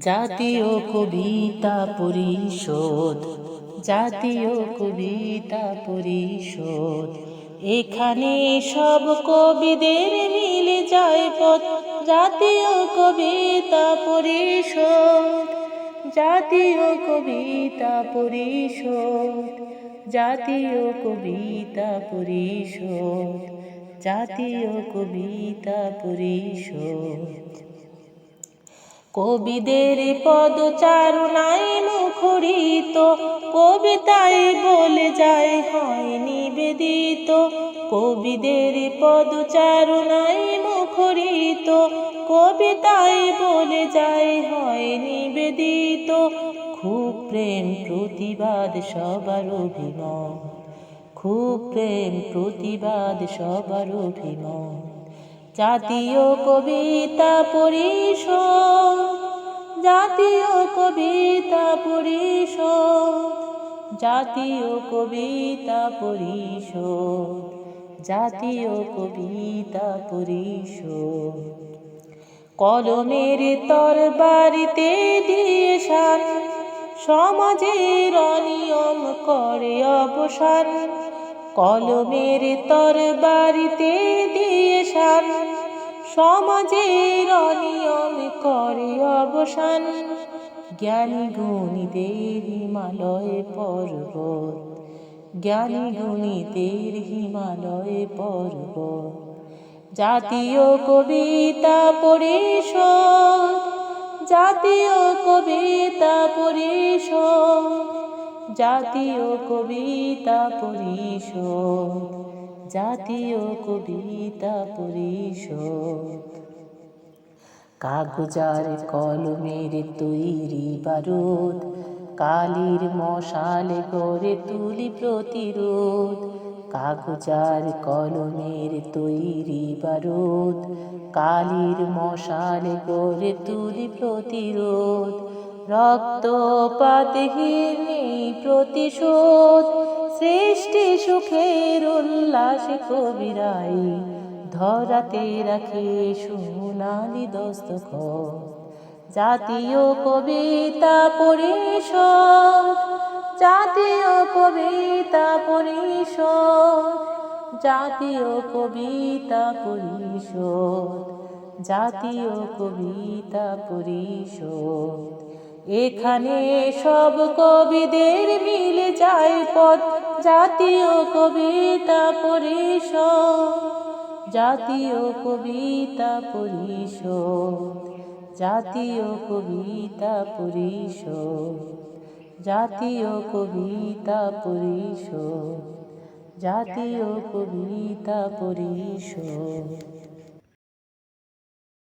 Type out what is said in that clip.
জাতীয় কবিতা পরিষদ, জাতীয় কবিতা পরিষদ। এখানে সব কবিদের মিলে যায় পথ, জাতীয় কবিতা পরিষদ, জাতীয় কবিতা পরিষদ, জাতীয় কবিতা পরিষদ, জাতীয় কবিতা পরিষদ। কবিদের পদচারণায় মুখরিত, কবিতায় বলে যায় হয় নিবেদিত। কবিদের পদচারণায় মুখরিত, কবিতায় বলে যায় হয় নিবেদিত। খুব প্রেম প্রতিবাদ, সবার অভিমত। খুব প্রেম প্রতিবাদ, সবার অভিমত। জাতীয় কবিতা পরিষদ, জাতীয় কবিতা পরিষদ, জাতীয় কবিতা পরিষদ, জাতীয় কবিতা পরিষদ। কলমের তরবারিতে দিয়ে সান সমাজের অনিয়ম করে অবসান। কলমের তরবারিতে দিয়ে সান সমাজের অনিয়ম করে অবসান। জ্ঞানী গুণীদের হিমালয় পর্বত, জ্ঞানী গুণীদের হিমালয় পর্বত। জাতীয় কবিতা পরিষদ জাতীয় কবিতা পরিষদ জাতীয় কবিতা পরিষদ জাতীয় কবিতা পরিষদ। কাগজার কলমের তৈরি বারুদ, কালির মশাল গড়ে তুলি প্রতিরোধ। কাগজার কলমের তৈরি বারুদ, কালির মশাল গড়ে তুলি প্রতিরোধ। রক্তপাতহীন প্রতিশোধ সৃষ্টি সুখের উল্লাস কবিরাই। ধরাতে রাখে সোনালি দস্তখ জাতীয় কবিতা পরিষদ, জাতীয় কবিতা পরিষদ, জাতীয় কবিতা পরিষদ, জাতীয় কবিতা পরিষদ। এখানে সব কবিদের মিলে যায় পথ, জাতীয় কবিতা পরিষদ, জাতীয় কবিতা পরিষদ, জাতীয় কবিতা পরিষদ, জাতীয় কবিতা পরিষদ, জাতীয় কবিতা পরিষদ।